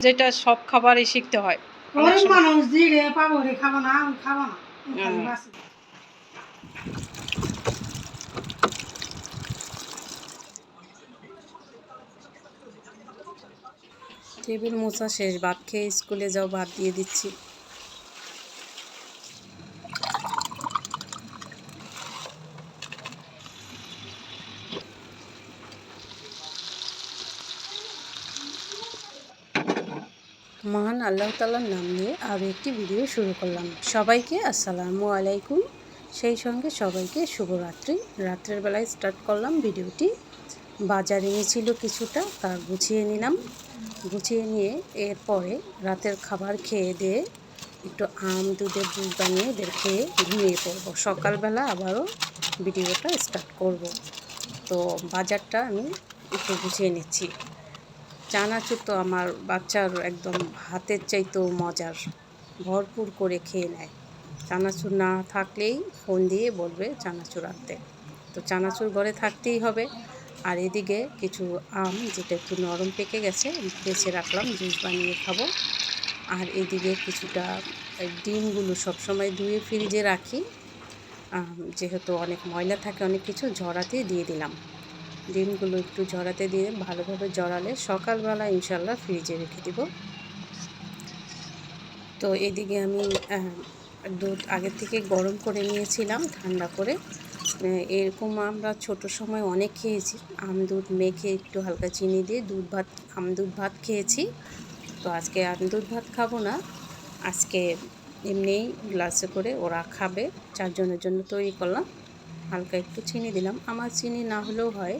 যেটা সব খাবারই শিখতে হয়। গরিব মানুষ জিরে পাবো রে খাব না আমি খাব না। টেবিল মোচা শেষ ভাত খেয়ে স্কুলে যাও ভাত দিয়ে দিচ্ছি মহান আল্লাহ তালার নাম নিয়ে আরও একটি ভিডিও শুরু করলাম। সবাইকে আসসালামু আলাইকুম। সেই সঙ্গে সবাইকে শুভরাত্রি। রাত্রের বেলায় স্টার্ট করলাম ভিডিওটি। বাজার এনেছিল কিছুটা, তা গুছিয়ে নিলাম। গুছিয়ে নিয়ে এরপরে রাতের খাবার খেয়ে দিয়ে একটু আম, দুধের দুধ বানিয়ে এদের খেয়ে ঘুমিয়ে পড়ব। সকালবেলা আবারও ভিডিওটা স্টার্ট করব। তো বাজারটা আমি একটু গুছিয়ে নিচ্ছি। চানাচুর তো আমার বাচ্চার একদম হাতের চাইতেও মজার। ভরপুর করে খেয়ে নেয়। চানাচুর না থাকলেই ফোন দিয়ে বলবে চানাচুর আনতে। তো চানাচুর ঘরে থাকতেই হবে। আর এদিকে কিছু আম যেটা একটু নরম পেকে গেছে, বেছে রাখলাম, জুস বানিয়ে খাব। আর এদিকে কিছুটা ডিমগুলো সবসময় ধুয়ে ফ্রিজে রাখি। যেহেতু অনেক ময়লা থাকে, অনেক কিছু ঝরাতে দিয়ে দিলাম। ডিমগুলো একটু ঝরাতে দিয়ে ভালোভাবে জড়ালে সকালবেলা ইনশাল্লাহ ফ্রিজে রেখে দিব। তো এদিকে আমি দুধ আগের থেকে গরম করে নিয়েছিলাম, ঠান্ডা করে। এরকম আমরা ছোট সময় অনেক খেয়েছি। আম দুধ মেখে একটু হালকা চিনি দিয়ে দুধ ভাত, আম দুধ ভাত খেয়েছি। তো আজকে আম দুধ ভাত খাব না। আজকে এমনিই গ্লাসে করে ওরা খাবে। চারজনের জন্য তৈরি করলাম। হালকা একটু চিনি দিলাম। আমার চিনি না হলেও হয়।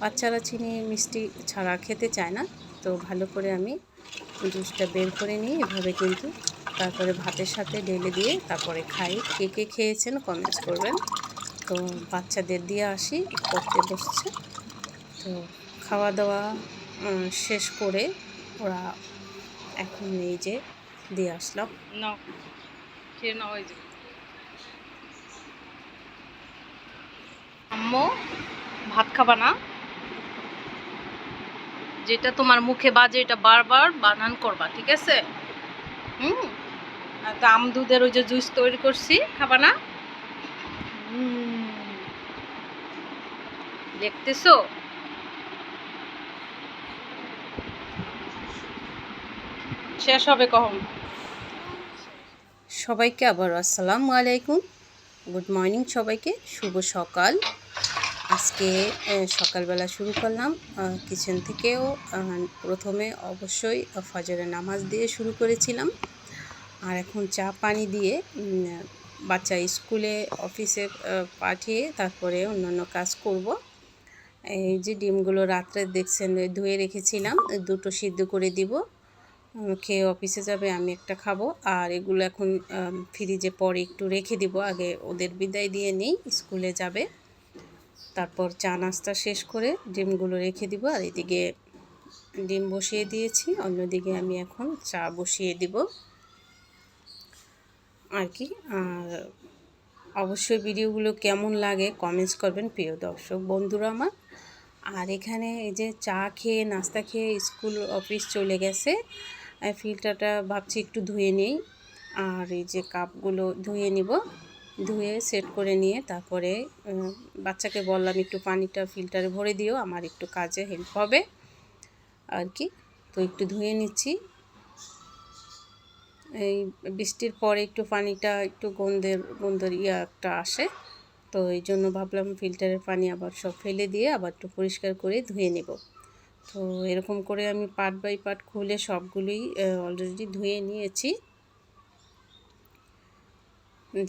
বাচ্চারা চিনি মিষ্টি ছাড়া খেতে চায় না। তো ভালো করে আমি জুসটা বের করে নিই এভাবে কিন্তু। তারপরে ভাতের সাথে ঢেলে দিয়ে তারপরে খাই। কে কে খেয়েছেন কমেন্টস করবেন। তো বাচ্চাদের দিয়ে আসি পড়তে বসছে। তো খাওয়া দাওয়া শেষ করে ওরা এখন এই যে দিয়ে আসলাম। না খেয়ে নাও এই যে আম্মু ভাত খাবা না। যেটা তোমার মুখে বাজে, এটা বারবার বানান করবা, ঠিক আছে? হুম? তো আম দুধের ওই যে জুস তৈরি করছি, খাবা না। দেখতেছো? শেষ হবে কখন? সবাইকে আবার আসসালামু আলাইকুম। গুড মর্নিং সবাইকে। শুভ সকাল। আজকে সকালবেলা শুরু করলাম। কিচেন থেকেও প্রথমে অবশ্যই ফজরের নামাজ দিয়ে শুরু করেছিলাম। আর এখন চা পানি দিয়ে বাচ্চা স্কুলে, অফিসে পাঠিয়ে তারপরে অন্যান্য কাজ করব। এই যে ডিমগুলো রাত্রে দেখছেন, ধুয়ে রেখেছিলাম, দুটো সিদ্ধ করে দিব। খেয়ে অফিসে যাবে, আমি একটা খাব। আর এগুলো এখন ফ্রিজে পরে একটু রেখে দিব, আগে ওদের বিদায় দিয়ে নেই, স্কুলে যাবে। তারপর চা নাস্তা শেষ করে ডিমগুলো রেখে দিব, আর এদিকে ডিম বসিয়ে দিয়েছি, অন্যদিকে আমি এখন চা বসিয়ে দিব। আর কি, আর অবশ্যই ভিডিওগুলো কেমন লাগে কমেন্টস করবেন প্রিয় দর্শক বন্ধুরা আমার। আর এখানে এই যে চা খেয়ে, নাস্তা খেয়ে স্কুল, অফিস চলে গেছে ফিল্টারটা ভাবছি একটু ধুয়ে নেই, আর এই যে কাপগুলো ধুয়ে নিব। ধুয়ে সেট করে নিয়ে তারপরে বাচ্চাকে বললাম একটু পানিটা ফিল্টারে ভরে দিও, আমার একটু কাজে হেল্প হবে। আর কি, তো একটু ধুয়ে নিচ্ছি। এই বৃষ্টির পরে একটু পানিটা, একটু গন্ধের গন্ধের ইয়া একটা আসে। তো এই জন্য ভাবলাম ফিল্টারের পানি আবার সব ফেলে দিয়ে আবার একটু পরিষ্কার করে ধুয়ে নেব। তো এরকম করে আমি পার্ট বাই পার্ট খুলে সবগুলোই অলরেডি ধুয়ে নিয়েছি।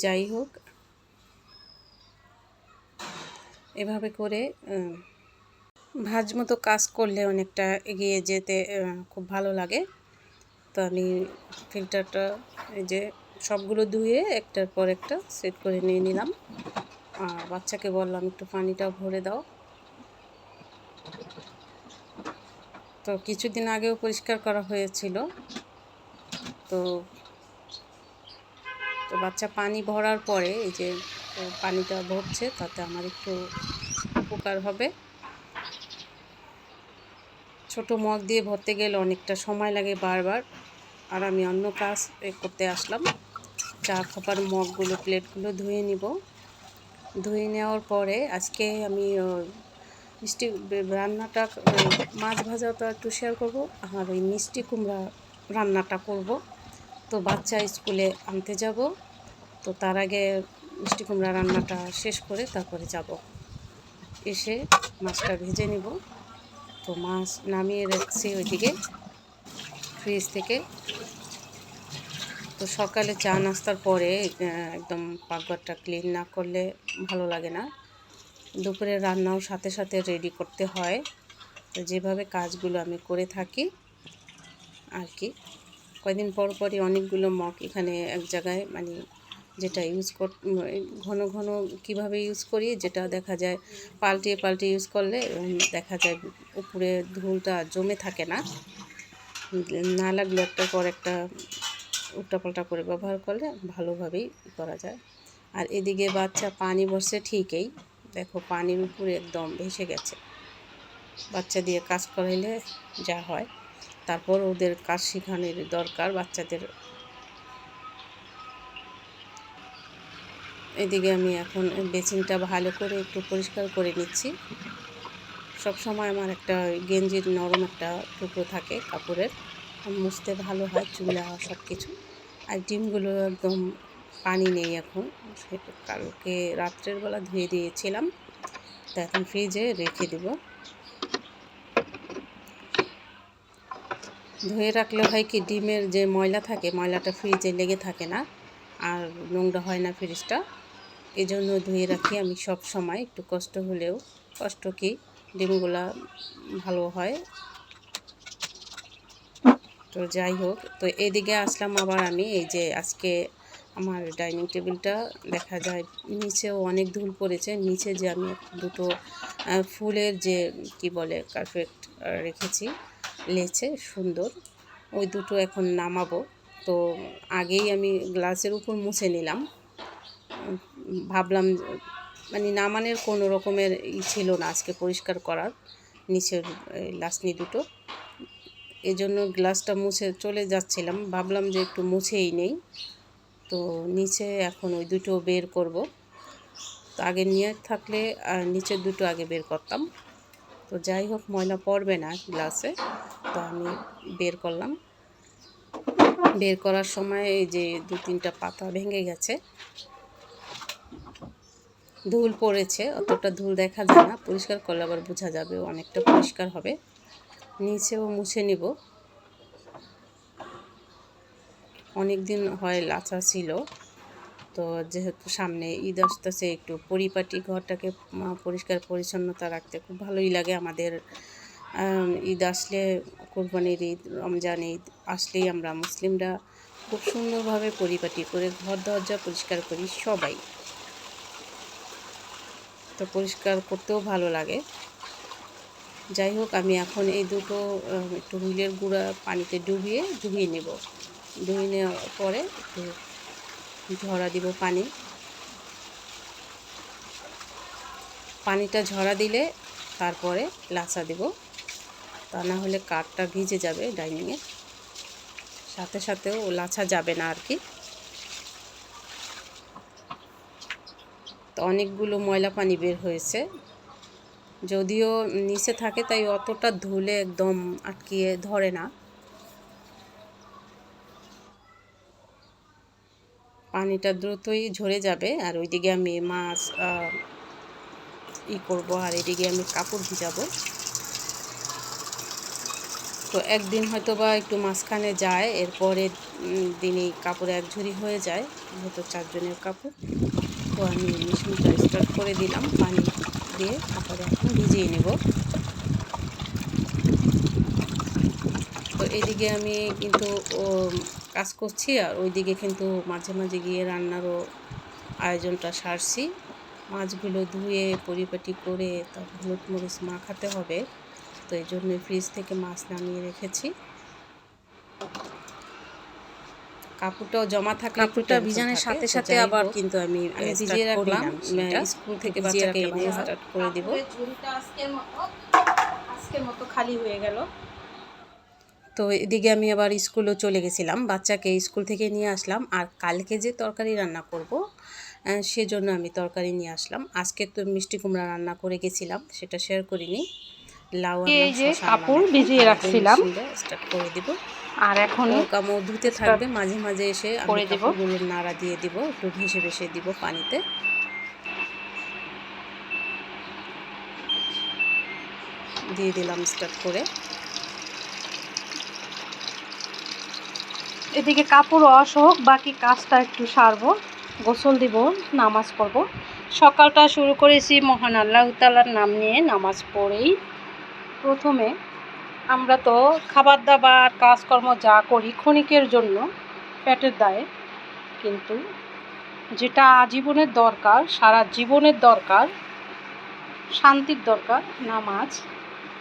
যাই হোক, এভাবে করে ভাজ মতো কাজ করলে অনেকটা এগিয়ে যেতে খুব ভালো লাগে। তো আমি ফিল্টারটা এই যে সবগুলো ধুয়ে একটার পর একটা সেট করে নিয়ে নিলাম। আর বাচ্চাকে বললাম, একটু পানিটা ভরে দাও। তো কিছুদিন আগেও পরিষ্কার করা হয়েছিল। তো তো বাচ্চা পানি ভরার পরে এই যে পানিটা ভরছে, তাতে আমার একটু উপকার হবে। ছোট মগ দিয়ে ভরতে গেলে অনেকটা সময় লাগে বারবার। আর আমি অন্য কাজ করতে আসলাম। চা খাবার মগগুলো, প্লেটগুলো ধুয়ে নিব। ধুয়ে নেওয়ার পরে আজকে আমি মিষ্টি রান্নাটা মাছ ভাজাটা একটু শেয়ার করব। আর ওই মিষ্টি কুমড়া রান্নাটা করব। তো বাচ্চা স্কুলে আনতে যাব। তো তার আগে মিষ্টি কুমড়া রান্নাটা শেষ করে তারপরে যাব। এসে মাছটা ভেজে নিব। তো মাছ নামিয়ে রাখছি ওইদিকে ফ্রিজ থেকে। তো সকালে চা নাস্তার পরে একদম পাকঘরটা ক্লিন না করলে ভালো লাগে না। দুপুরে রান্নাও সাথে সাথে রেডি করতে হয়। তো যেভাবে কাজগুলো আমি করে থাকি, আর কি। কয়দিন পর পরই অনেকগুলো মগ এখানে এক জায়গায় মানে যেটা ইউজ কর, ঘন ঘন কীভাবে ইউজ করি যেটা দেখা যায় পাল্টিয়ে পাল্টিয়ে ইউজ করলে দেখা যায় উপরে ধুলটা জমে থাকে না। না লাগলে একটা পর একটা উল্টাপাল্টা করে ব্যবহার করলে ভালোভাবেই করা যায়। আর এদিকে বাচ্চা পানি বসে ঠিকই, দেখো পানির উপরে একদম ভেসে গেছে। বাচ্চা দিয়ে কাজ করাইলে যা হয়। তারপর ওদের কাজ শেখানোর দরকার বাচ্চাদের। এদিকে আমি এখন বেসিনটা ভালো করে একটু পরিষ্কার করে নিচ্ছি। সব সময় আমার একটা গেঞ্জির নরম একটা টুকরো থাকে কাপড়ের। মুছতে ভালো হয়, চুলা সব কিছু আর ডিমগুলো একদম পানি নেই এখন। সেটা কালকে রাত্রের বেলা ধুয়ে দিয়েছিলাম। তা এখন ফ্রিজে রেখে দেব। ধুয়ে রাখলে হয় কি, ডিমের যে ময়লা থাকে, ময়লাটা ফ্রিজে লেগে থাকে না, আর নোংরা হয় না ফ্রিজটা। এই জন্য ধুয়ে রাখি আমি সব সময়, একটু কষ্ট হলেও। কষ্ট কি, ডিমগুলা ভালো হয়। তো যাই হোক, তো এদিকে আসলাম আবার আমি, এই যে আজকে আমার ডাইনিং টেবিলটা দেখা যায় নিচেও অনেক ধুল পড়েছে। নিচে যে আমি দুটো ফুলের যে, কি বলে কার্পেট রেখেছি লেচে, সুন্দর। ওই দুটো এখন নামাবো। তো আগেই আমি গ্লাসের উপর মুছে নিলাম। ভাবলাম মানে নামানোর কোনো রকমের ই ছিল না আজকে পরিষ্কার করার, নিচের লাসনি দুটো। এই জন্য গ্লাসটা মুছে চলে যাচ্ছিলাম। ভাবলাম যে একটু মুছেই নেই। তো নিচে এখন ওই দুটো বের করব। তো আগে নিয়ে থাকলে নিচের দুটো আগে বের করতাম। তো যাই হোক ময়লা পড়বে না গ্লাসে তো আমি বের করলাম। বের করার সময় এই যে দু তিনটা পাতা ভেঙে গেছে, ধুল পড়েছে, অতটা ধুল দেখা যায় না, পরিষ্কার করলে আবার বোঝা যাবে অনেকটা পরিষ্কার হবে। নিচেও মুছে নিব। অনেক দিন হয়, লাচা ছিল। তো যেহেতু সামনে ঈদ আসতেছে, একটু পরিপাটি ঘরটাকে পরিষ্কার পরিচ্ছন্নতা রাখতে খুব ভালোই লাগে আমাদের। ঈদ আসলে, কোরবানির ঈদ, রমজান ঈদ আসলেই আমরা মুসলিমরা খুব সুন্দরভাবে পরিপাটি করে ঘর, দরজা পরিষ্কার করি সবাই। তো পরিষ্কার করতেও ভালো লাগে। যাই হোক, আমি এখন এই দুটো একটু হুইলের গুঁড়া পানিতে ডুবিয়ে ধুয়ে নেব। ধুয়ে নেওয়ার পরে একটু ঝরা দিব পানি। পানিটা ঝরা দিলে তারপরে লাচা দিব। তা না হলে কাঠটা ভিজে যাবে ডাইনিংয়ে। সাথে সাথেও লাচা যাবে না আর কি। তো অনেকগুলো ময়লা পানি বের হয়েছে। যদিও নিচে থাকে তাই অতটা ধুলে একদম আটকিয়ে ধরে না। পানিটা দ্রুতই ঝরে যাবে আর ওইদিকে আমি মাছ ই করব আর এদিকে আমি কাপড় ভিজাবো। তো একদিন হয়তো বা একটু মাঝখানে যায় এরপরে দিনই কাপড় এক ঝুড়ি হয়ে যায় হয়তো চারজনের কাপড়। তো আমি মেশিনটা স্টার্ট করে দিলাম, পানি দিয়ে তারপরে এখন ভিজিয়ে নেব। এদিকে আমি কিন্তু ও কাজ করছি আর ওইদিকে কিন্তু মাঝে মাঝে গিয়ে রান্নারও আয়োজনটা সারছি। মাছগুলো ধুয়ে পরিপাটি করে তারপর হলুদ মরিচ মাখাতে হবে। তো এই জন্য ফ্রিজ থেকে মাছ নামিয়ে রেখেছি। কাপড়টাও জমা থাকলে কাপড়টা ভিজানোর সাথে সাথে আবার কিন্তু আমি আমি ভিজিয়ে রাখলাম। স্কুল থেকে ভিজিয়ে বাচ্চাকে এনে স্টার্ট করে দিব। ঝুড়িটা আজকে মতো আজকে আজকের মতো খালি হয়ে গেল। তো এদিকে আমি আবার স্কুলেও চলে গেছিলাম। বাচ্চাকে স্কুল থেকে নিয়ে আসলাম আর কালকে যে তরকারি রান্না করব সেজন্য আমি তরকারি নিয়ে আসলাম। আজকে তো মিষ্টি কুমড়া রান্না করে গেছিলাম সেটা শেয়ার করিনি। লাউ এই যে কাপড় ভিজিয়ে রাখছিলাম। স্টার্ট করে দিব। আর এখন কামড় ধুতে থাকবে মাঝে মাঝে এসে আমি করে দিব। কাপড়গুলো নাড়া দিয়ে দিব একটু ভেসে ভেসে দিব পানিতে। দিয়ে দিলাম স্টার্ট করে। এদিকে কাপড় ওয়াশ হোক, বাকি কাজটা একটু সারবো, গোসল দিব, নামাজ পড়ব। সকালটা শুরু করেছি মহান আল্লাহ তালার নাম নিয়ে নামাজ পড়েই। প্রথমে আমরা তো খাবার দাবার, কাজকর্ম যা করি ক্ষণিকের জন্য, পেটের দায়ে। কিন্তু যেটা আজীবনের দরকার, সারা জীবনের দরকার, শান্তির দরকার, নামাজ।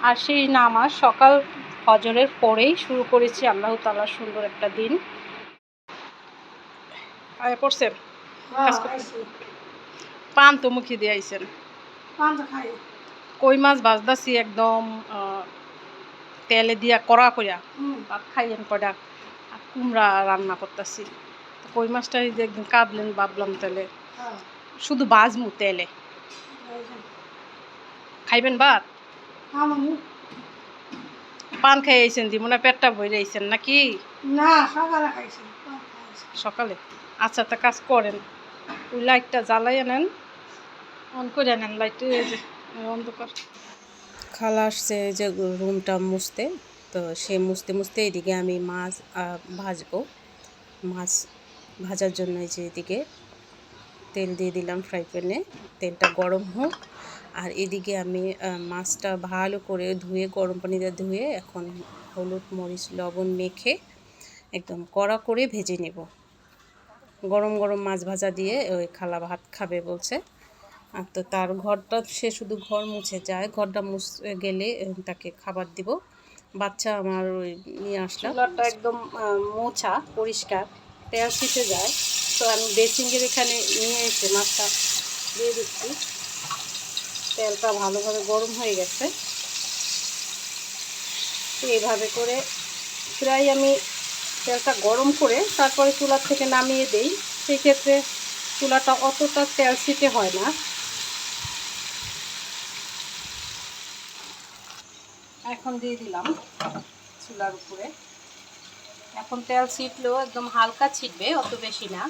আর সেই নামাজ সকাল ফজরের পরেই শুরু করেছি আল্লাহ তালার সুন্দর একটা দিন। আয় পড়ছেন পান তো মুখে দিয়ে আইছেন। কই মাছ ভাজদাছি একদম তেলে দিয়া কড়া করিয়া ভাত খাইয়েন আর কুমড়া রান্না করতেছি। কই মাছটা একদম কাটলেন ভাবলাম তেলে হ্যাঁ। শুধু বাজমু তেলে। খাইবেন ভাত? আমনি পান খাই আইছেন দিব না পেটটা ভরে আইছেন নাকি? না সকালে খাইছি পান খাইছি। সকালে? আচ্ছা তা কাজ করেন। ওই লাইটটা জ্বালাই নেন। অন করে নেন যে অন্ধকার। খালা আসছে যে রুমটা মুছতে তো সে মুছতে মুছতে এদিকে আমি মাছ ভাজবো। মাছ ভাজার জন্য এই যে এদিকে তেল দিয়ে দিলাম ফ্রাই প্যানে তেলটা গরম হোক আর এদিকে আমি মাছটা ভালো করে ধুয়ে, গরম পানিতে ধুয়ে এখন হলুদ মরিচ, লবণ মেখে একদম কড়া করে ভেজে নেব। গরম গরম মাছ ভাজা দিয়ে ওই খালা ভাত খাবে বলছে। আর তো তার ঘরটা, সে শুধু ঘর মুছে যায়, ঘরটা মুছে গেলে তাকে খাবার দিব। বাচ্চা আমার ওই নিয়ে আসলাম চুলাটা একদম মোছা, পরিষ্কার, তেল ছিটে যায়। তো আমি বেসিংয়ের এখানে নিয়ে এসে মাছটা দিয়ে দিচ্ছি। তেলটা ভালোভাবে গরম হয়ে গেছে। এইভাবে করে প্রায় আমি তেলটা গরম করে তারপরে চুলার থেকে নামিয়ে দেই। সেই ক্ষেত্রে চুলাটা অতটা তেল ছিটে হয় না। এখন দিয়ে দিলাম চুলার উপরে। এখন তেল ছিটলেও একদম হালকা ছিটবে, অত বেশি না।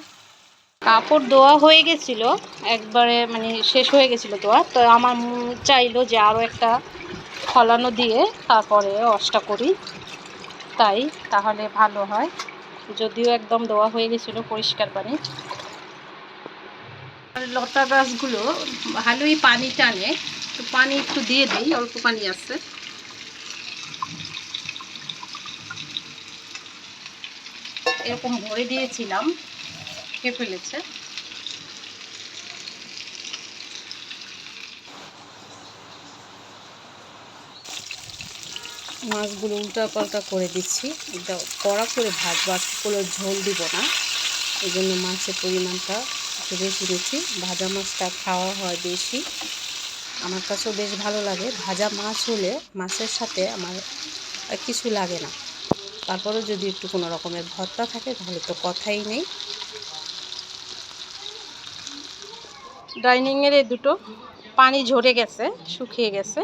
কাপড় ধোয়া হয়ে গেছিল, একবারে মানে শেষ হয়ে গেছিল ধোয়া, তো আমার চাইলো যে আরও একটা ফলানো দিয়ে তারপরে অসটা করি। তাই তাহলে ভালো হয়। যদিও একদম ধোয়া হয়ে গেছিল পরিষ্কার পানি। আর লতা গাছগুলো ভালোই পানি টানে, তো পানি একটু দিয়ে দিই, অল্প পানি আছে। এরকম ভরে দিয়েছিলাম। খেয়ে ফেলেছে। মাছগুলো উল্টা পাল্টা করে দিচ্ছি। এটা কড়া করে ভাজবো আজকেগুলো ঝোল দিব না। এই জন্য মাছের পরিমাণটা একটু বেশি দিচ্ছি। ভাজা মাছটা খাওয়া হয় বেশি। আমার কাছেও বেশ ভালো লাগে। ভাজা মাছ হলে মাছের সাথে আমার কিছু লাগে না। তারপরেও যদি একটু কোনো রকমের ভর্তা থাকে, তাহলে তো কথাই নেই। ডাইনিংয়ের এই দুটো পানি ঝরে গেছে, শুকিয়ে গেছে।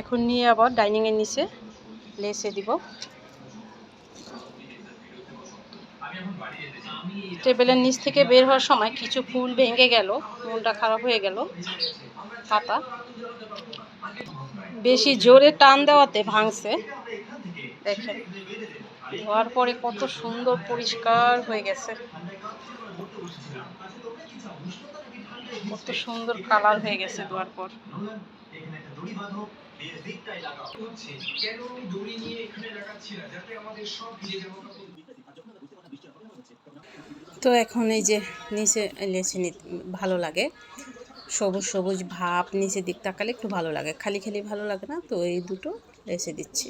এখন নিয়ে আবার ডাইনিংয়ের নিচে লেসে দিব। টেবিলের নিচ থেকে বের হওয়ার সময় কিছু ফুল ভেঙে গেল, মনটা খারাপ হয়ে গেল পাতা বেশি জোরে টান দেওয়াতে ভাঙছে। দেখেন, ধোয়ার পরে কত সুন্দর পরিষ্কার হয়ে গেছে। কত সুন্দর কালার হয়ে গেছে ধোয়ার পর। তো এখন এই যে নিচে লেচে ভালো লাগে। সবুজ সবুজ ভাব নিচের দিক তাকালে একটু ভালো লাগে। খালি খালি ভালো লাগে না, তো এই দুটো লেচে দিচ্ছি।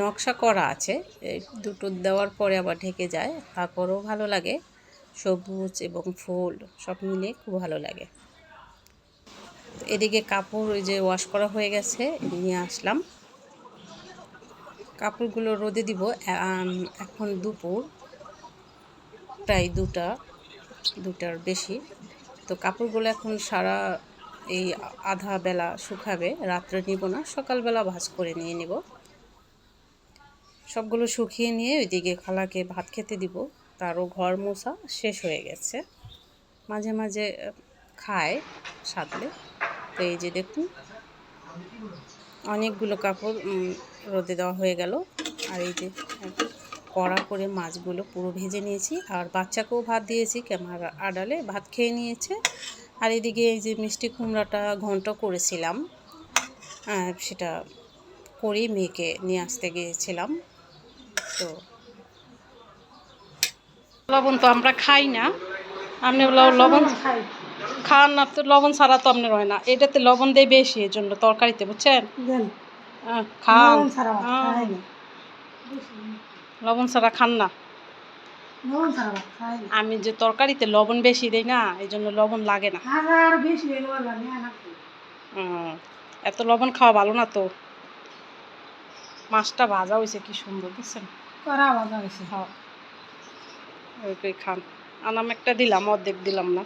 নকশা করা আছে। এই দুটো দেওয়ার পরে আবার ঢেকে যায়, তারপরেও ভালো লাগে। সবুজ এবং ফুল সব মিলে খুব ভালো লাগে। এদিকে কাপড় ওই যে ওয়াশ করা হয়ে গেছে নিয়ে আসলাম। কাপড়গুলো রোদে দিব এখন দুপুর, প্রায় দুটা, দুটার বেশি। তো কাপড়গুলো এখন সারা এই আধা বেলা শুকাবে, রাত্রে নিব না, সকালবেলা ভাজ করে নিয়ে নিব। সবগুলো শুকিয়ে নিয়ে ওইদিকে খালাকে ভাত খেতে দিব। তারও ঘর মোছা শেষ হয়ে গেছে। মাঝে মাঝে খায় সাদলে তো এই যে দেখুন, অনেকগুলো কাপড় রোদে দেওয়া হয়ে গেল। আর এই যে কড়া করে মাছগুলো পুরো ভেজে নিয়েছি। আর বাচ্চাকেও ভাত দিয়েছি, ক্যামেরা আড়ালে ভাত খেয়ে নিয়েছে। আর এদিকে এই যে মিষ্টি কুমড়াটা ঘন্ট করেছিলাম। সেটা করেই মেয়েকে নিয়ে আসতে গিয়েছিলাম। তো লবণ তো আমরা খাই না। আপনি লবণ খাই। খান না তো লবণ ছাড়া তো আপনার হয় না। এটাতে লবণ দেয় বেশি এর জন্য তরকারিতে বুঝছেন? খান। লবণ ছাড়া খান না। আমি যে তরকারিতে লবণ বেশি দেই না এই জন্য লবণ লাগে না। এত লবণ খাওয়া ভালো না তো। মাছটা ভাজা হয়েছে কি সুন্দর বুঝছেন? করা ভাজা হয়েছে হ্যাঁ ওইটাই খান। আনাম একটা দিলাম অর্ধেক দিলাম না।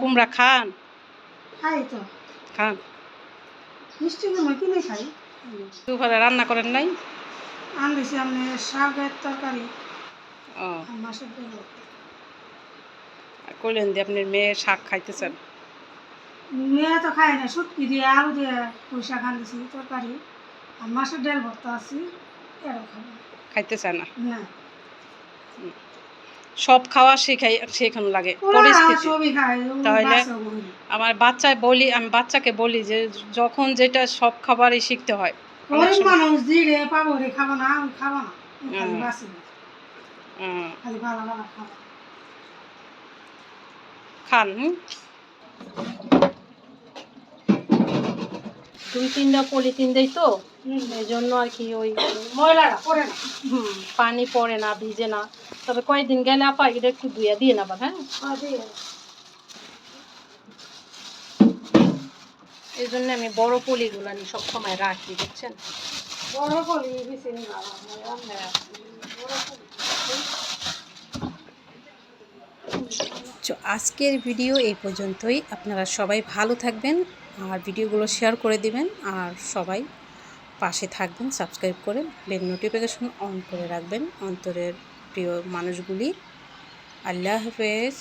কুমড়া খান? খাই তো। খান। মিষ্টি কুমড়ো কিনে খাই। দুপুরে রান্না করেন নাই? আনতেছি আপনি শাকের তরকারি। ও। মাছের কইলেন যে আপনার মেয়ে শাক খাইতেছেন। মেয়ে তো খায় না শুটকি দিয়ে আলু দিয়ে পয়সা খান্দিছি তরকারি। আর মাছের ডাল ভর্তা আছি খাব খাইতেছে না? না। সব খাওয়া শেখাই শেখানো লাগে পরিস্থিতি। তাহলে? আমার বাচ্চায় বলি আমি বাচ্চাকে বলি যে যখন যেটা সব খাবারই শিখতে হয় খান? দুই তিনটা পলিথিন দেই তো এই জন্য আর কি ওই ময়লাটা পরে না। হুম, পানি পড়ে না ভিজে না। তবে কয়েকদিন গেলে আপা এটা একটু ধুয়ে দিয়ে না হ্যাঁ? এই জন্য আমি বড় পলিগুলো আমি সবসময় রাখি বুঝছেন? বড় তো আজকের ভিডিও এই পর্যন্তই। আপনারা সবাই ভালো থাকবেন আর ভিডিওগুলো শেয়ার করে দিবেন। আর সবাই পাশে থাকবেন, সাবস্ক্রাইব করে বেল নোটিফিকেশন অন করে রাখবেন। অন্তরের প্রিয় মানুষগুলি, আল্লাহ হাফেজ।